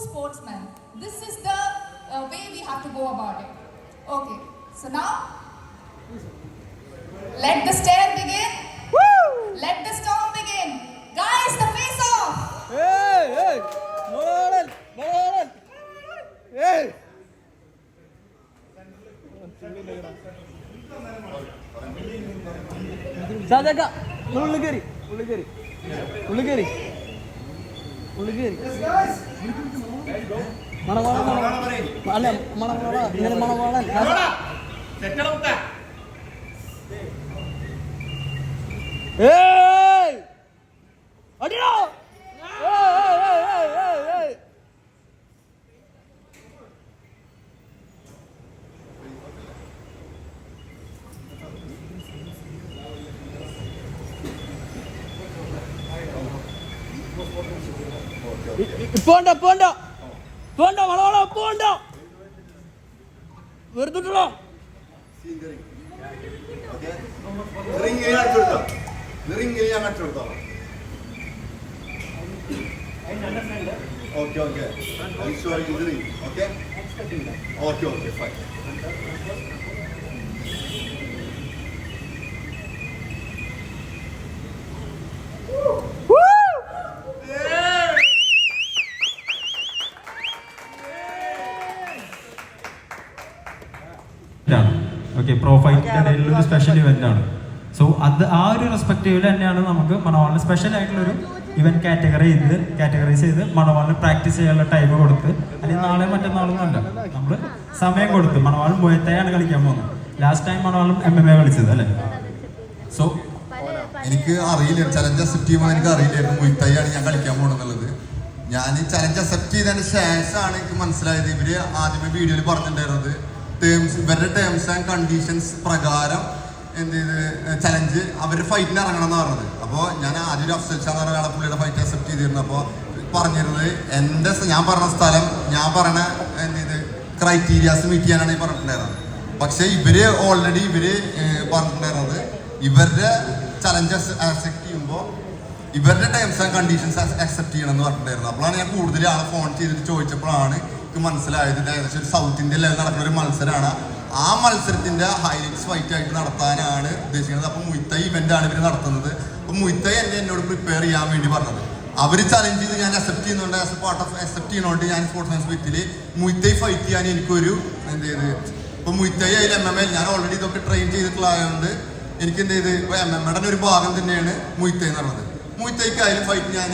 sportsmen. This is the uh, way we have to go about it. Okay, so now let the stare begin. Woo! Let the storm begin. Guys, the face off. Hey, hey, Moral, Moral. Hey. സാജക്ക ഉള്ളിൽ കയറി ഉള്ളിൽ കയറി ഉള്ളിൽ കയറി ഉള്ളിൽ കയറി മണവാള മണ അല്ല മണവാള ഇങ്ങനെ മണവാളൻ. ഏയ്. കാണിച്ചു കൊടുക്കാം റിങ് വളവളോ കാണിച്ചു കൊടുക്കാം okay okay okay okay okay fine ആണ് ഓക്കെ പ്രോഫൈറ്റിന്റെ ഇടയിൽ ഒരു സ്പെഷ്യൽ ഇവന്റ് ആണ്. സോ അത് ആ ഒരു റെസ്പെക്റ്റീവിൽ തന്നെയാണ് നമുക്ക് മണവാളിന് സ്പെഷ്യൽ ആയിട്ടുള്ള ഒരു ഇവന്റ് കാറ്റഗറി ചെയ്ത് കാറ്റഗറൈസ് ചെയ്ത് മണവാളിന് പ്രാക്ടീസ് ചെയ്യാനുള്ള ടൈം കൊടുത്ത് അല്ലെങ്കിൽ നാളെ മറ്റന്നാളും കണ്ട നമ്മൾ സമയം കൊടുത്ത് മണവാളും മുയത്തയാണ് കളിക്കാൻ പോകുന്നത്. ലാസ്റ്റ് ടൈം മണവാളും എം എം എ കളിച്ചത് അല്ലേ? സോ എനിക്ക് അറിയില്ല. ചലഞ്ച് അക്സെപ്റ്റ് ചെയ്യുമ്പോൾ എനിക്ക് അറിയില്ലായിരുന്നു മുയ്ത്തൈയാണ് ഞാൻ കളിക്കാൻ പോകണമെന്നുള്ളത് ഞാൻ ഈ ചലഞ്ച് അക്സെപ്റ്റ് ചെയ്തതിന് ശേഷമാണ് എനിക്ക് മനസ്സിലായത്. ഇവർ ആദ്യമേ വീഡിയോയിൽ പറഞ്ഞിട്ടുണ്ടായിരുന്നത് ടേംസ് ഇവരുടെ ടേംസ് ആൻഡ് കണ്ടീഷൻസ് പ്രകാരം എന്ത് ചെയ്ത് ചലഞ്ച് അവർ ഫൈറ്റിന് ഇറങ്ങണം എന്ന് പറഞ്ഞത്. അപ്പോൾ ഞാൻ ആദ്യം ഒരു അഫ്സൽ ഷാ എന്ന് പറഞ്ഞ പുള്ളിയുടെ ഫൈറ്റ് അക്സെപ്റ്റ് ചെയ്തിരുന്നു. അപ്പോൾ പറഞ്ഞിരുന്നത് എന്റെ ഞാൻ പറഞ്ഞ സ്ഥലം ഞാൻ പറഞ്ഞ എന്ത് ചെയ്ത് ക്രൈറ്റീരിയാസ് മീറ്റ് ചെയ്യാനാണ് ഈ പറഞ്ഞിട്ടുണ്ടായിരുന്നത്. പക്ഷേ ഇവർ ഓൾറെഡി ഇവർ പറഞ്ഞിട്ടുണ്ടായിരുന്നത് ഇവരുടെ ചലഞ്ച് അക്സെപ്റ്റ് ചെയ്യുമ്പോൾ ഇവരുടെ ടേംസ് ആൻഡ് കണ്ടീഷൻസ് അക്സെപ്റ്റ് ചെയ്യണം എന്ന് പറഞ്ഞിട്ടുണ്ടായിരുന്നു. അപ്പോഴാണ് ഞാൻ കൂടുതൽ ആളെ ഫോൺ ചെയ്തിട്ട് ചോദിച്ചപ്പോഴാണ് എനിക്ക് മനസ്സിലായത് ഏകദേശം ഒരു സൗത്ത് ഇന്ത്യയിൽ നടക്കുന്ന ഒരു മത്സരമാണ്. ആ മത്സരത്തിന്റെ ഹൈലൈറ്റ്സ് ഫൈറ്റ് ആയിട്ട് നടത്താനാണ് ഉദ്ദേശിക്കുന്നത്. അപ്പൊ മുയ്ത്തൈ ഇവന്റ് ആണ് ഇവർ നടത്തുന്നത്. അപ്പൊ മുയ്ത്തൈ എന്നെ എന്നോട് പ്രിപ്പയർ ചെയ്യാൻ വേണ്ടി പറഞ്ഞത്. അവർ ചലഞ്ച് ചെയ്ത് ഞാൻ അക്സെപ്റ്റ് ചെയ്യുന്നുണ്ട്. As a part of accept ചെയ്യുന്നുണ്ട് ഞാൻ സ്പോർട്സ് സയൻസ് വിത്തിൽ മുയ്ത്തൈ ഫൈറ്റ് ചെയ്യാൻ എനിക്കൊരു എന്ത് ചെയ്ത്? ഇപ്പൊ മുയ്ത്തൈ അതിൽ എം എം എൽ ഞാൻ ഓൾറെഡി ഇതൊക്കെ ട്രെയിൻ ചെയ്തിട്ടുള്ളതായതുകൊണ്ട് എനിക്ക് എന്ത് ചെയ്ത് എം എം എയുടെ ഒരു ഭാഗം തന്നെയാണ് മുയ്ത്തൈ എന്ന് പറയുന്നത്. അതിൽ ഫൈറ്റ് ഞാൻ